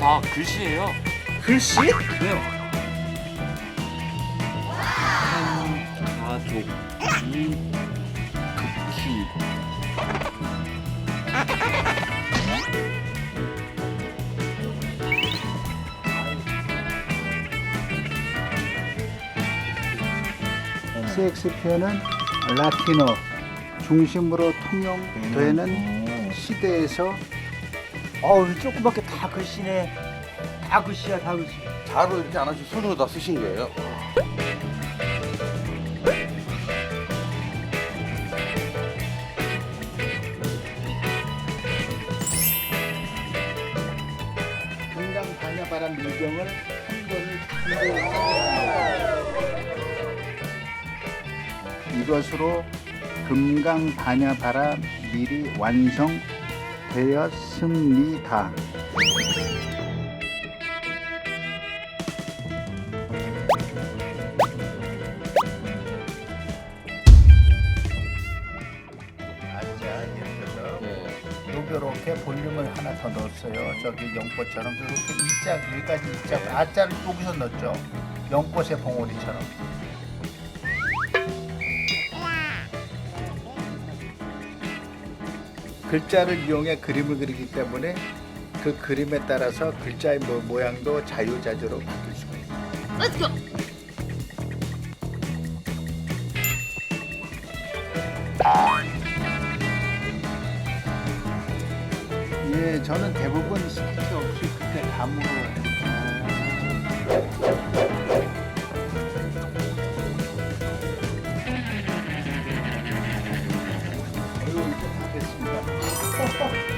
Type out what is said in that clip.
아 글씨예요. 글씨? 네. 한 가족 이 극히 셰익스피어는 라틴어 중심으로 통용되는 시대에서 어우 조그맣게 다 글씨네. 다 글씨야 다 글씨. 자로 이렇게 안 하시고 손으로 다 쓰신 거예요? 금강 반야바람 밀경을 한. 이것으로 금강 반야바라 밀이 완성 되었습니다. 아자 이렇게 네. 요렇게 볼륨을 하나 더 넣었어요. 저기 연꽃처럼 이렇게 이자 여기까지 이자 아자를 여기서 넣었죠. 연꽃의 봉오리처럼. 글자를 이용해 그림을 그리기 때문에 그 그림에 따라서 글자의 모- 모양도 자유자재로 바뀔 수가 있어요. 예, 저는 대부분 스케치 없이 그때 감으로 哦。